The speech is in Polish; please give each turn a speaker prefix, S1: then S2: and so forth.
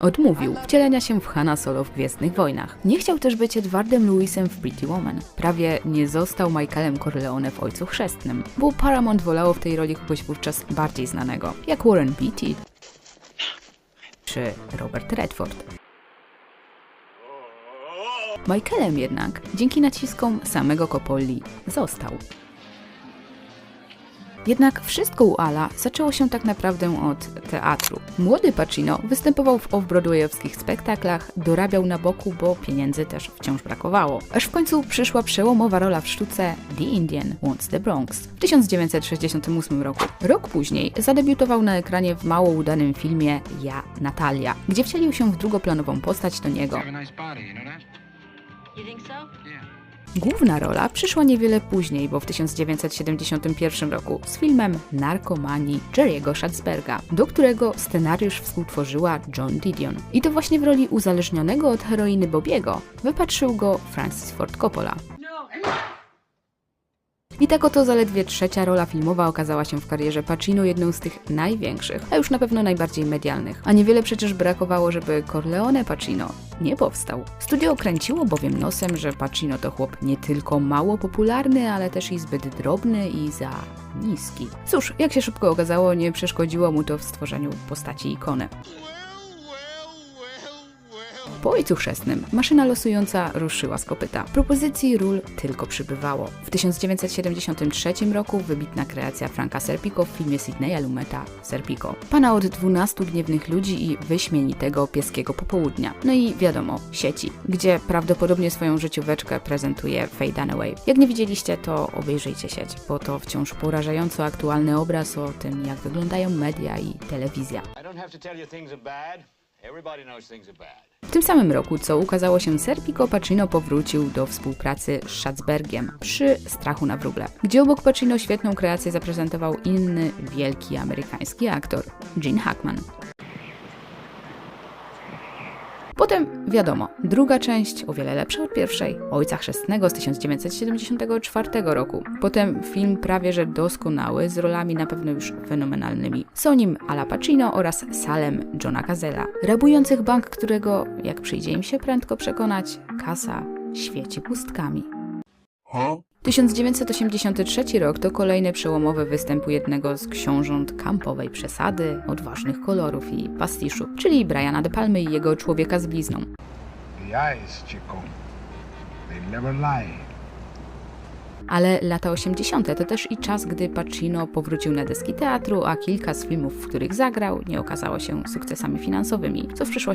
S1: Odmówił wcielenia się w Hanna Solo w Gwiezdnych Wojnach. Nie chciał też być Edwardem Lewisem w Pretty Woman. Prawie nie został Michaelem Corleone w Ojcu Chrzestnym, bo Paramount wolało w tej roli kogoś wówczas bardziej znanego, jak Warren Beatty czy Robert Redford. Michaelem jednak, dzięki naciskom samego Coppoli, został. Jednak wszystko u Ala zaczęło się tak naprawdę od teatru. Młody Pacino występował w off-broadwayowskich spektaklach, dorabiał na boku, bo pieniędzy też wciąż brakowało. Aż w końcu przyszła przełomowa rola w sztuce The Indian Wants the Bronx w 1968 roku. Rok później zadebiutował na ekranie w mało udanym filmie Ja, Natalia, gdzie wcielił się w drugoplanową postać do niego.
S2: Have a nice body, you know that?
S3: You think so?
S2: Yeah.
S1: Główna rola przyszła niewiele później, bo w 1971 roku z filmem Narkomani Jerry'ego Schatzberga, do którego scenariusz współtworzyła John Didion. I to właśnie w roli uzależnionego od heroiny Bobiego wypatrzył go Francis Ford Coppola. I tak oto zaledwie trzecia rola filmowa okazała się w karierze Pacino jedną z tych największych, a już na pewno najbardziej medialnych. A niewiele przecież brakowało, żeby Corleone Pacino nie powstał. Studio kręciło bowiem nosem, że Pacino to chłop nie tylko mało popularny, ale też i zbyt drobny i za niski. Cóż, jak się szybko okazało, nie przeszkodziło mu to w stworzeniu postaci ikony. Po ojcu chrzestnym maszyna losująca ruszyła z kopyta. Propozycji ról tylko przybywało. W 1973 roku wybitna kreacja Franka Serpico w filmie Sidneya Lumeta Serpico. Pana od 12 gniewnych ludzi i wyśmienitego pieskiego popołudnia. No i wiadomo, sieci, gdzie prawdopodobnie swoją życióweczkę prezentuje Faye Dunaway. Jak nie widzieliście, to obejrzyjcie sieć, bo to wciąż porażająco aktualny obraz o tym, jak wyglądają media i telewizja.
S4: I don't have to tell you things are bad.
S1: W tym samym roku, co ukazało się Serpico, Pacino powrócił do współpracy z Schatzbergiem przy Strachu na wróble, gdzie obok Pacino świetną kreację zaprezentował inny wielki amerykański aktor, Gene Hackman. Potem, wiadomo, druga część, o wiele lepsza od pierwszej, Ojca Chrzestnego z 1974 roku. Potem film prawie że doskonały, z rolami na pewno już fenomenalnymi. Są nim Ala Pacino oraz Salem Johna Cazella, rabujących bank, którego, jak przyjdzie im się prędko przekonać, kasa świeci pustkami. 1983 rok to kolejny przełomowy występ jednego z książąt kampowej przesady, odważnych kolorów i pastiszu, czyli Briana De Palmy i jego człowieka z blizną. Ale lata 80. to też i czas, gdy Pacino powrócił na deski teatru, a kilka z filmów, w których zagrał, nie okazało się sukcesami finansowymi, co w przyszłości